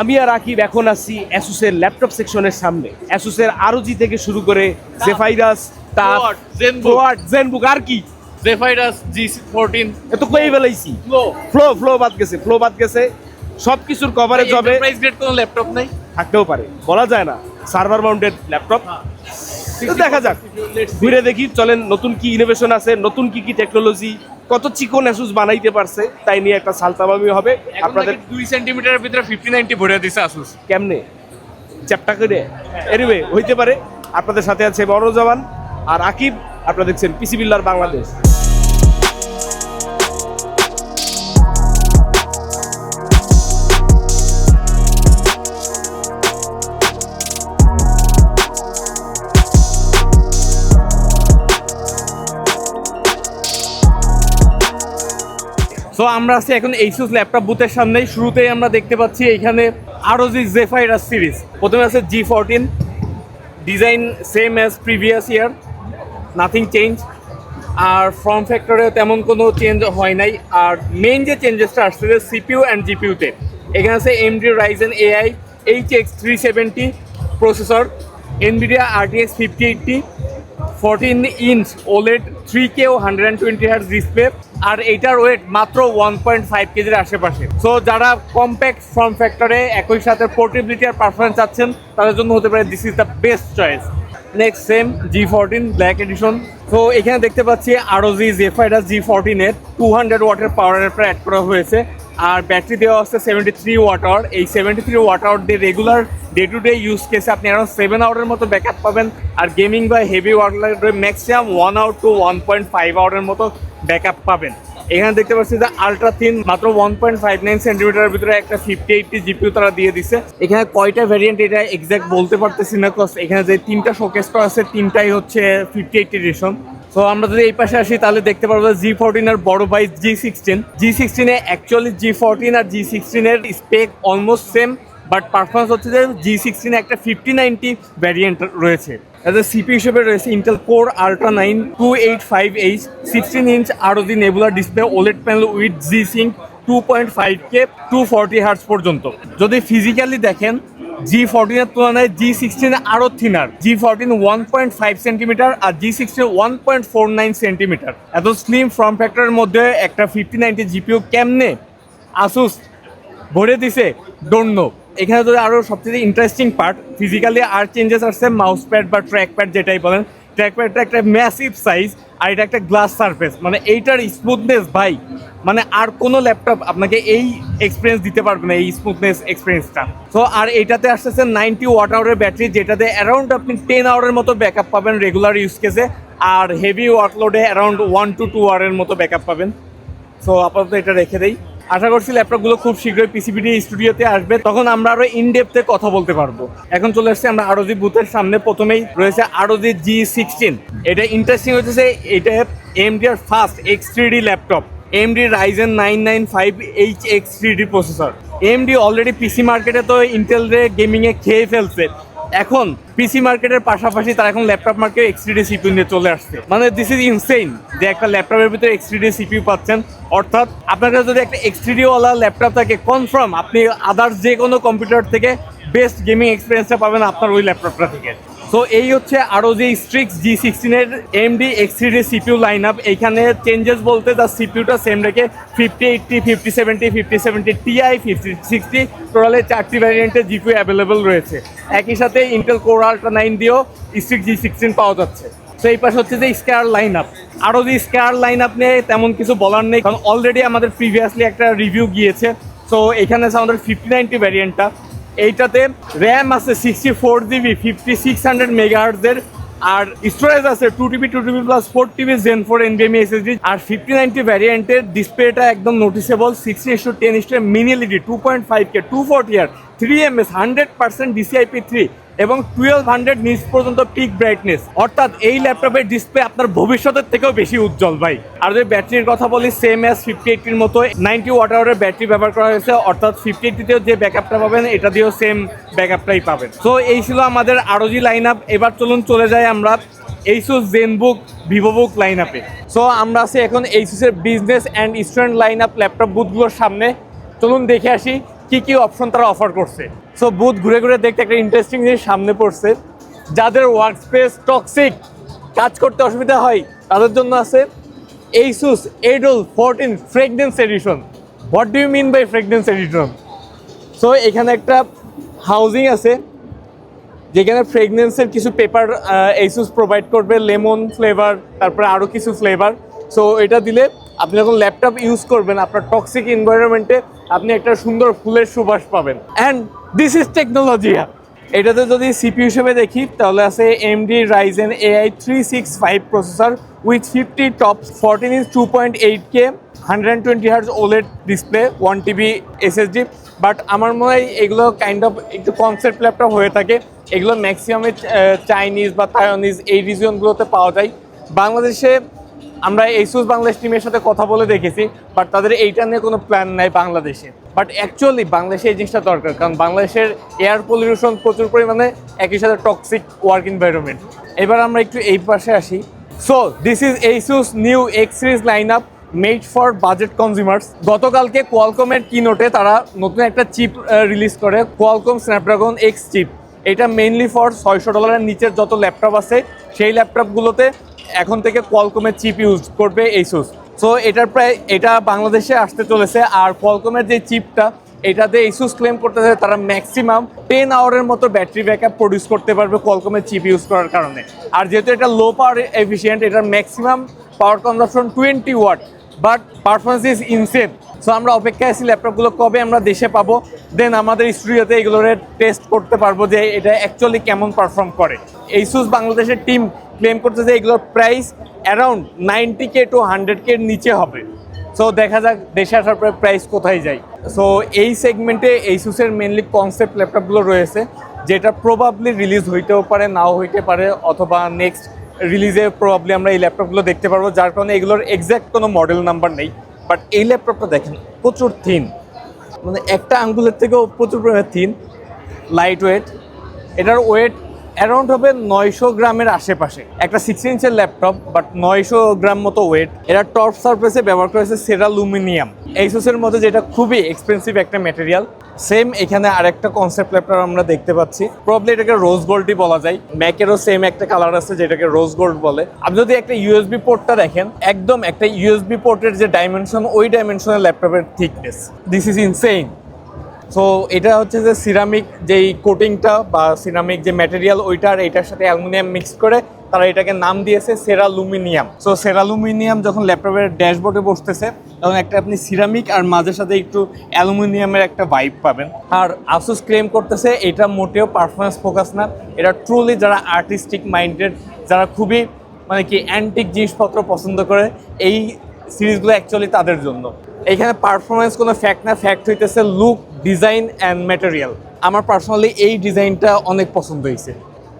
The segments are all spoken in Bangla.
আমি আর আকিব এখন আছি অ্যাসুসের ল্যাপটপ সেকশনের সামনে। অ্যাসুসের আরজি থেকে শুরু করে জেফাইরাস তাপ। প্রোয়ার্ট জেনবুক আর কি? জেফাইরাস জি ফোরটিন এত কই বেলাইছি ফ্লো ফ্লো বাদ গেছে ফ্লো বাদ গেছে। সব কিছুর কভারেজ হবে। প্রাইস গ্রেড কোনো ল্যাপটপ নাই? থাকতেও পারে। বলা যায় না। সার্ভার মাউন্টেড ল্যাপটপ দেখা যাক। ঘুরে দেখি চলেন নতুন কি ইনোভেশন আছে নতুন কি কি টেকনোলজি কত চিকন অ্যাসুস বানাইতে পারছে তাই নিয়ে একটা সালতাবামি হবে। আপনাদের দুই সেন্টিমিটারের ভিতরে ফিফটি নাইনটি ভরে দিছে আসুস কেমনে? চ্যাপটা করে। এনিওয়ে হইতে পারে। আপনাদের সাথে আছে বড় জওয়ান আর আকিব। আপনারা দেখছেন পিসি বিল্লার বাংলাদেশ সো আমরা আছি এখন এইসুস ল্যাপটপ বুথের সামনেই। শুরুতেই আমরা দেখতে পাচ্ছি এখানে আরও জি জেফাইরাস সিরিজ প্রথমে আছে G fourteen design same as previous year nothing change আর ফর্ম ফ্যাক্টরে তেমন কোনো চেঞ্জ হয় নাই। আর মেইন যে চেঞ্জেসটা আসছে সিপিইউ অ্যান্ড জিপিইউতে এখানে আছে AMD Ryzen AI H X three seventy processor Nvidia RTX fifty eighty fourteen inch OLED three K O hundred and twenty hertz display আর এইটার ওয়েট মাত্র ওয়ান পয়েন্ট ফাইভ কেজির আশেপাশে। সো যারা কম্প্যাক্ট ফর্ম ফ্যাক্টরে একই সাথে পোর্টেবিলিটি আর পারফরমেন্স চাচ্ছেন, তাদের জন্য হতে পারে this is the best choice next same G fourteen black edition so এখানে দেখতে পাচ্ছি আরও জি জেফাইডাস জি ফোরটিনের টু হান্ড্রেড ওয়াটের পাওয়ারের প্রায় অ্যাড করা হয়েছে। আর ব্যাটারি দেওয়া হচ্ছে সেভেন্টি থ্রি ওয়াট আওয়ার এই সেভেন্টি থ্রি ওয়াট আওয়ার দিয়ে regular day to day use কেসে আপনি আরও সেভেন আওয়ারের মতো ব্যাকআপ পাবেন। আর গেমিং বা heavy work maximum one hour to one point five আওয়ারের মতো ব্যাকআপ পাবেন। এখানে দেখতে পাচ্ছি যে আলট্রা থিন মাত্র ওয়ান পয়েন্ট ফাইভ নাইন সেন্টিমিটারের ভিতরে একটা ফিফটি এইটটি জিপিও তারা দিয়ে দিছে। এখানে কয়টা ভ্যারিয়েন্ট এটা এক্সাক্ট বলতে পারতেছি না কস এখানে যে তিনটা শোকেসটা আছে, তিনটাই হচ্ছে ফিফটি এইটটি এডিশন তো আমরা যদি এই পাশে আসি, তাহলে দেখতে পারব জি ফোরটিন আর বড় ভাই জি সিক্সটিন জি সিক্সটিনে অ্যাকচুয়ালি জি ফোরটিন আর G সিক্সটিনের spec almost same but performance হচ্ছে যে জি সিক্সটিনে একটা ফিফটি নাইনটি ভ্যারিয়েন্ট রয়েছে। অ্যাজ এ সিপি হিসেবে রয়েছে Intel core ultra nine two eight five H sixteen inch আরও the নেবুলার display OLED panel with G sync two point five K two forty hertz পর্যন্ত। যদি ফিজিক্যালি দেখেন জি ফোরটিনের তুলনায় জি সিক্সটিন আরও thinner G fourteen one point five centimetre আর G sixteen one point four nine centimetre এত স্লিম ফর্ম ফ্যাক্টরের মধ্যে একটা ফিফটি নাইনটি জিপিও কেমনে আসুস ভরে দিছে? ডোন্ট এখানে তো আরও সবচেয়ে ইন্টারেস্টিং পার্ট ফিজিক্যালি আর চেঞ্জেস আসছে মাউস প্যাড বা ট্র্যাক প্যাড যেটাই বলেন ট্র্যাক প্যাডটা একটা ম্যাসিভ সাইজ আর এটা একটা গ্লাস সারফেস মানে এইটার স্মুথনেস ভাই মানে আর কোনো ল্যাপটপ আপনাকে এই এক্সপিরিয়েন্স দিতে পারবে না, এই স্মুথনেস এক্সপিরিয়েন্সটা তো আর এইটাতে আসতেছে নাইনটি ওয়াট আওয়ারের ব্যাটারি যেটাতে অ্যারাউন্ড আপনি টেন আওয়ারের মতো ব্যাকআপ পাবেন রেগুলার ইউজ কেসে আর হেভি ওয়ার্কলোডে অ্যারাউন্ড ওয়ান টু টু আওয়ারের মতো ব্যাকআপ পাবেন। সো আপাতত এটা রেখে দেই। আশা করছি ল্যাপটপগুলো খুব শীঘ্রই পিসিবিডি স্টুডিওতে আসবে। তখন আমরা আরও ইনডেপথে কথা বলতে পারব। এখন চলে এসেছি আমরা আরোজি বুথের সামনে। প্রথমেই রয়েছে আরোজি জি সিক্সটিন এটা ইন্টারেস্টিং হচ্ছে এটা এমডি আর first X three laptop. M AMD Ryzen nine nine five H X three D processor AMD already PC মার্কেটে তো ইন্টেল রে গেমিংয়ে খেয়ে ফেলছে। এখন পিসি মার্কেটের পাশাপাশি তারা এখন ল্যাপটপ মার্কেট এক্সট্রিডি সিপিউ নিয়ে চলে আসছে। মানে দিস ইজ ইনসেইন যে একটা ল্যাপটপের ভিতরে এক্সট্রিডি সিপিউ পাচ্ছেন। অর্থাৎ আপনার কাছে যদি একটা এক্সট্রিডিওয়ালা ল্যাপটপ থাকে কনফার্ম আপনি আদার্স যে কোনো কম্পিউটার থেকে বেস্ট গেমিং এক্সপিরিয়েন্সটা পাবেন আপনার ওই ল্যাপটপটা থেকে। সো এই হচ্ছে আরও যে Strix G সিক্সটিনের AMD X X three D CPU line up এইখানে চেঞ্জেস বলতে তার সিপিউটা সেম রেখে fifty eighty fifty seventy fifty seventy Ti fifty sixty টোটালে চারটি ভ্যারিয়েন্টের জিপিউ অ্যাভেলেবল রয়েছে। একই সাথে ইন্টেল কোর আল্ট্রা নাইন দিয়েও স্ট্রিক জি সিক্সটিন পাওয়া যাচ্ছে। তো এই পাশে হচ্ছে যে স্কেয়ার লাইন আপ আরও যে স্কেয়ার লাইন আপ নিয়ে তেমন কিছু বলার নেই, কারণ অলরেডি আমাদের প্রিভিয়াসলি একটা রিভিউ গিয়েছে। সো এখানে আছে আমাদের ফিফটি নাইনটি ভ্যারিয়েন্টটা এইটাতে র্যাম আছে sixty four GB fifty six hundred মেগাহার্জের আর স্টোরেজ আছে two TB two TB plus four TB Gen four এনবিএমই SSD আর ফিফটি নাইনটি ভ্যারিয়েন্টের ডিসপ্লেটা একদম noticeable sixty is to ten is to mini LED two point five K two forty R three M S hundred percent DCIP three এবং টুয়েলভ হান্ড্রেড নিচ পর্যন্ত পিক ব্রাইটনেস অর্থাৎ এই ল্যাপটপের ডিসপ্লে আপনার ভবিষ্যতের থেকেও বেশি উজ্জ্বল ভাই। আর যদি ব্যাটারির কথা বলি সেম এস ফিফটি এইটির মতো নাইনটি ওয়াট আওয়ারের ব্যাটারি ব্যবহার করা হয়েছে। অর্থাৎ ফিফটি এইটিতেও যে ব্যাকআপটা পাবেন, এটা দিয়েও সেম ব্যাকআপটাই পাবেন। তো এই ছিল আমাদের আরোজি লাইন আপ এবার চলুন চলে যাই আমরা এইসুস জেনবুক ভিভোবুক লাইন আপে সো আমরা আছি এখন এইসুসের business and student line up laptop বুথগুলোর সামনে। চলুন দেখে আসি কি কি অপশন তারা অফার করছে। সো বুথ ঘুরে ঘুরে দেখতে একটা ইন্টারেস্টিং জিনিস সামনে পড়ছে। যাদের ওয়ার্ক স্পেস টক্সিক কাজ করতে অসুবিধা হয়, তাদের জন্য আছে Asus Adol fourteen fragrance edition what do you mean by fragrance edition so এখানে একটা হাউজিং আছে, যেখানে ফ্রেগনেন্সের কিছু পেপার এইসুস প্রোভাইড করবে লেমন ফ্লেভার তারপরে আরও কিছু ফ্লেভার সো এটা দিলে আপনি যখন ল্যাপটপ ইউজ করবেন, আপনার টক্সিক এনভায়রনমেন্টে আপনি একটা সুন্দর ফুলের সুবাস পাবেন। অ্যান্ড দিস ইজ টেকনোলজি এটাতে যদি সিপি হিসেবে দেখি, তাহলে আছে AMD Ryzen AI three six five processor with fifty top fourteen inch two point eight K hundred twenty hertz OLED display one TB SSD but আমার মনে হয় এগুলো কাইন্ড অফ একটু কনসেপ্ট ল্যাপটপ হয়ে থাকে। এগুলো ম্যাক্সিমামে চাইনিজ বা তাইওয়ানিজ এই রিজিয়নগুলোতে পাওয়া যায়। বাংলাদেশে আমরা এইসুস বাংলাদেশ টিমের সাথে কথা বলে দেখেছি বাট তাদের এইটা নিয়ে কোনো প্ল্যান নাই বাংলাদেশে। বাট অ্যাকচুয়ালি বাংলাদেশে এই জিনিসটা দরকার, কারণ বাংলাদেশের এয়ার পলিউশন প্রচুর পরিমাণে একই সাথে টক্সিক ওয়ার্ক এনভায়রনমেন্ট এবার আমরা একটু এই পাশে আসি। So this is Asus new X series line up made for budget consumers গতকালকে কোয়ালকমের কিনোটে তারা নতুন একটা চিপ রিলিজ করে কোয়ালকম স্ন্যাপড্রাগন এক্স চিপ এটা মেইনলি ফর ছয়শো ডলারের নিচের যত ল্যাপটপ আছে, সেই ল্যাপটপগুলোতে এখন থেকে কোয়ালকমের চিপ ইউজ করবে এইসুস সো এটার প্রায়, এটা বাংলাদেশে আসতে চলেছে। আর কোয়ালকমের যে চিপটা এটাতে এইসুস ক্লেম করতেছে তারা ম্যাক্সিমাম টেন আওয়ারের মতো ব্যাটারি ব্যাকআপ প্রডিউস করতে পারবে কোয়ালকমের চিপ ইউজ করার কারণে। আর যেহেতু এটা লো পাওয়ার এফিসিয়েন্ট এটার maximum power consumption twenty watt but performance is insane so আমরা অপেক্ষায় আছি ল্যাপটপগুলো কবে আমরা দেশে পাবো। দেন আমাদের স্টুডিওতে এগুলোর টেস্ট করতে পারব যে এটা অ্যাকচুয়ালি কেমন পারফর্ম করে। এইসুস বাংলাদেশের টিম ক্লেম করতেছে এগুলোর price around ninety K to hundred K নিচে হবে। সো দেখা যাক, দেশে আসার পরে প্রাইস কোথায় যায়। সো এই সেগমেন্টে এইসুসের মেনলি কনসেপ্ট ল্যাপটপগুলো রয়েছে, যেটা প্রবাবলি রিলিজ হইতেও পারে, নাও হইতে পারে, অথবা নেক্সট রিলিজে প্রবাবলি আমরা এই ল্যাপটপগুলো দেখতে পারব, যার কারণে এগুলোর এক্স্যাক্ট কোনো মডেল নাম্বার নেই। বাট এই ল্যাপটপটা দেখেন, প্রচুর থিন মানে একটা আঙ্গুলের থেকেও প্রচুর পরিমাণে থিন লাইট ওয়েট এটার ওয়েট অ্যারাউন্ড হবে নয়শো গ্রামের আশেপাশে। একটা সিক্স ইঞ্চের ল্যাপটপ বাট নয়শো গ্রাম মতো ওয়েট এরা টপ সারফেসে ব্যবহার করেছে সেরালুমিনিয়াম এইসুসের মধ্যে যেটা খুবই এক্সপেন্সিভ একটা ম্যাটেরিয়াল সেম এখানে আরেকটা কনসেপ্ট ল্যাপটপ আমরা দেখতে পাচ্ছি। প্রবলি এটাকে রোজ গোল্ডই বলা যায়। ম্যাকেরও সেম একটা কালার আছে যেটাকে রোজ গোল্ড বলে। আপনি যদি একটা ইউএসবি পোর্টটা দেখেন, একদম একটা ইউএসবি পোর্টের যে ডাইমেনশন ওই ডাইমেনশনের ল্যাপটপের thickness this is insane so এটা হচ্ছে যে সিরামিক যেই কোটিংটা বা সিরামিক যে ম্যাটেরিয়াল ওইটার এটার সাথে অ্যালুমিনিয়াম মিক্স করে তারা এটাকে নাম দিয়েছে সেরালুমিনিয়াম সো সেরালুমিনিয়াম যখন ল্যাপটপের ড্যাশবোর্ডে বসতেছে, তখন একটা আপনি সিরামিক আর মাঝের সাথে একটু অ্যালুমিনিয়ামের একটা ভাইব পাবেন। আর আসুস ক্লেম করতেছে, এটা মোটেও পারফরমেন্স ফোকাস না। এটা ট্রুলি যারা আর্টিস্টিক মাইন্ডেড যারা খুবই মানে কি অ্যান্টিক জিনিসপত্র পছন্দ করে, এই সিরিজগুলো অ্যাকচুয়ালি তাদের জন্য। এখানে পারফরমেন্স কোনো ফ্যাক্ট না ফ্যাক্ট হইতেছে লুক ডিজাইন অ্যান্ড ম্যাটেরিয়াল আমার পার্সোনালি এই ডিজাইনটা অনেক পছন্দ হয়েছে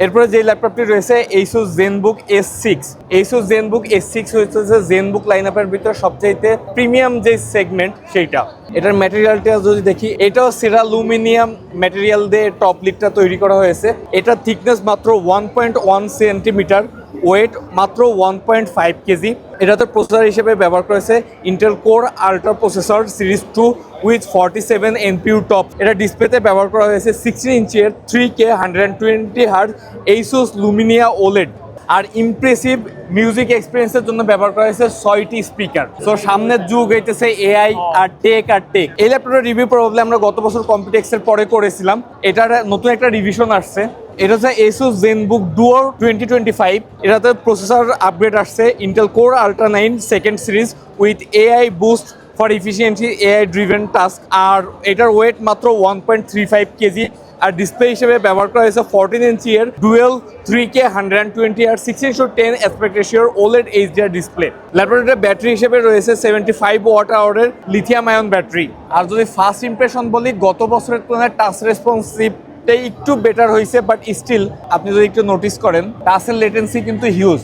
এরপরে যে ল্যাপটপটি রয়েছে Asus Zenbook S six Asus Zenbook S six হচ্ছে জেনবুক লাইন আপের ভিতরে সবচাইতে প্রিমিয়াম যে সেগমেন্ট সেইটা। এটার ম্যাটেরিয়ালটা যদি দেখি, এটাও সেরালুমিনিয়াম ম্যাটেরিয়াল দিয়ে টপ লিডটা তৈরি করা হয়েছে। এটার থিকনেস মাত্র one point one centimetre weight মাত্র ওয়ান পয়েন্ট ফাইভ কেজি এটাতে প্রসেসর হিসেবে ব্যবহার করেছে Intel Core Ultra processor series two with forty seven NPU top এটা ডিসপ্লেতে ব্যবহার করা হয়েছে sixteen ইঞ্চের three K hundred twenty hertz Asus Lumina OLED আর ইমপ্রেসিভ মিউজিক এক্সপিরিয়েন্সের জন্য ব্যবহার করা হয়েছে ছয়টি স্পিকার সো সামনের যুগ হইতেছে এআই আর টেক আর টেক এই ল্যাপটপের রিভিউ প্রবলেম আমরা গত বছর কম্পিউটেক্সের পরে করেছিলাম। এটার নতুন একটা রিভিশন আসছে। এটা হচ্ছে Asus Zenbook Duo twenty twenty five এটাতে প্রসেসর আপগ্রেড আসছে Intel core ultra nine second series with AI boost for efficiency AI driven task আর এটার ওয়েট মাত্র one point three five KG আর ডিসপ্লে হিসেবে ব্যবহার করা হয়েছে ফোরটিন ইঞ্চি এর dual three K hundred twenty আর সিক্সটিন শো টেন অ্যাসপেক্ট রেশিওর ওলেড এইচডিআর ডিসপ্লে ল্যাপটপের ব্যাটারি হিসেবে রয়েছে সেভেন্টি ফাইভ ওয়াট আওয়ারের লিথিয়াম আয়ন ব্যাটারি আর যদি ফার্স্ট ইমপ্রেশন বলি, গত বছরের তুলনায় টাচ রেসপন্সিভ একটু বেটার হয়েছে বাট স্টিল আপনি যদি একটু নোটিস করেন টাচের লেটেন্সি কিন্তু হিউজ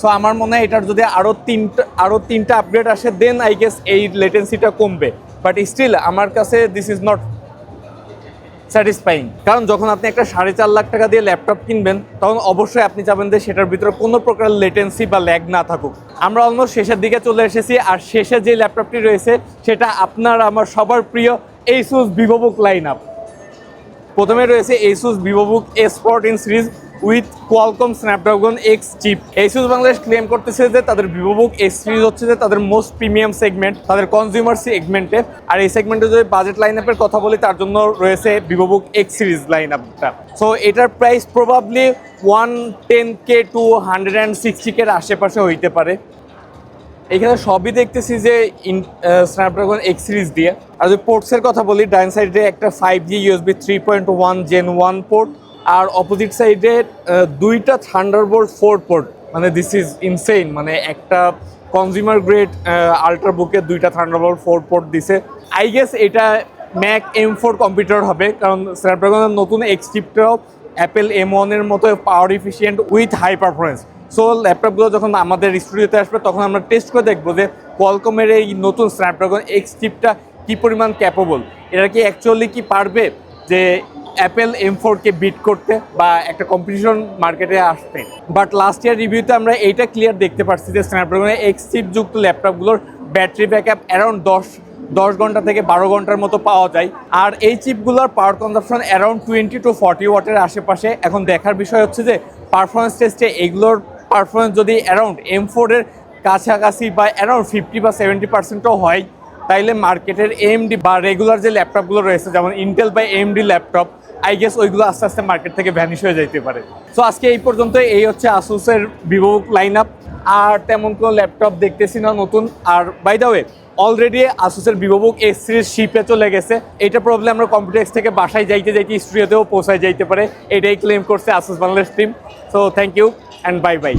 সো আমার মনে হয় এটার যদি আরও তিনটা আরও তিনটা আপগ্রেড আসে দেন আই গেস এই লেটেন্সিটা কমবে। বাট স্টিল আমার কাছে দিস ইজ নট স্যাটিসফাইং কারণ যখন আপনি একটা সাড়ে চার লাখ টাকা দিয়ে ল্যাপটপ কিনবেন, তখন অবশ্যই আপনি চাবেন যে সেটার ভিতরে কোনো প্রকার লেটেন্সি বা ল্যাগ না থাকুক। আমরা অলমোস্ট শেষের দিকে চলে এসেছি, আর শেষে যে ল্যাপটপটি রয়েছে, সেটা আপনার, আমার সবার প্রিয় এইসুস ভিভোবুক লাইন আপ প্রথমে রয়েছে Asus VivoBook S14 series with Qualcomm Snapdragon X chip Asus Bangladesh claim করতেছে যে তাদের VivoBook এক্স সিরিজ হচ্ছে যে তাদের মোস্ট প্রিমিয়াম সেগমেন্ট তাদের কনজিউমার সেগমেন্টে আর এই সেগমেন্টে যদি বাজেট লাইন আপের কথা বলি, তার জন্য রয়েছে VivoBook এক্স সিরিজ লাইন আপটা সো এটার price probably one ten K two hundred and sixty কের আশেপাশে হইতে পারে। এখানে সবই দেখতেছি যে স্ন্যাপড্রাগন এক্স সিরিজ দিয়ে। আর যদি পোর্টসের কথা বলি ডাইন সাইডে একটা five G USB three point one gen one port আর অপোজিট সাইডে দুইটা থান্ডারবোল্ট ফোর পোর্ট মানে দিস ইজ ইনসেইন মানে একটা কনজিউমার গ্রেড আল্ট্রা বুকে দুইটা থান্ডারবোল্ট ফোর পোর্ট দিছে। আই গেস এটা ম্যাক এম ফোর কম্পিউটার হবে, কারণ স্ন্যাপড্রাগনের নতুন এক্স চিপটাও অ্যাপেল এম ওয়ানের মতো power efficient with high performance so ল্যাপটপগুলো যখন আমাদের স্টুডিওতে আসবে, তখন আমরা টেস্ট করে দেখব যে কোয়ালকমের এই নতুন স্ন্যাপড্রাগন এক্স চিপটা কী পরিমাণ ক্যাপেবল এরা কি অ্যাকচুয়ালি কি পারবে যে অ্যাপেল এম ফোরকে বিট করতে বা একটা কম্পিটিশন মার্কেটে আসতে? বাট লাস্ট ইয়ার রিভিউতে আমরা এইটা ক্লিয়ার দেখতে পাচ্ছি যে স্ন্যাপড্রাগনের এক্স চিপ যুক্ত ল্যাপটপগুলোর ব্যাটারি ব্যাক ব্যাকআপ অ্যারাউন্ড দশ দশ ঘণ্টা থেকে বারো ঘণ্টার মতো পাওয়া যায়। আর এই চিপগুলোর power consumption around twenty to forty ওয়াটের আশেপাশে। এখন দেখার বিষয় হচ্ছে যে পারফরমেন্স টেস্টে এগুলোর পারফরমেন্স যদি অ্যারাউন্ড এম ফোরের কাছাকাছি বা অ্যারাউন্ড ফিফটি বা সেভেন্টি পার্সেন্টও হয়, তাইলে মার্কেটের এমডি বা রেগুলার যে ল্যাপটপগুলো রয়েছে, যেমন ইন্টেল বা এমডি ল্যাপটপ আই গেস ওইগুলো আস্তে আস্তে মার্কেট থেকে ভ্যানিশ হয়ে যাইতে পারে। সো আজকে এই পর্যন্ত এই হচ্ছে আসুসের ভিভো লাইন আপ আর তেমন কোনো ল্যাপটপ দেখতেছি না, নতুন। আর বাই দ্য ওয়ে অলরেডি আসুসের ভিভোবুক এস সিরিজ শিপে চলে গেছে। এটা প্রবলেম আমরা কম্পিউটার থেকে বাসায় যাইতে যাইতে স্টুডিওতেও পৌঁছায় যাইতে পারে। এটাই ক্লেম করছে Asus Bangladesh team so thank you and bye bye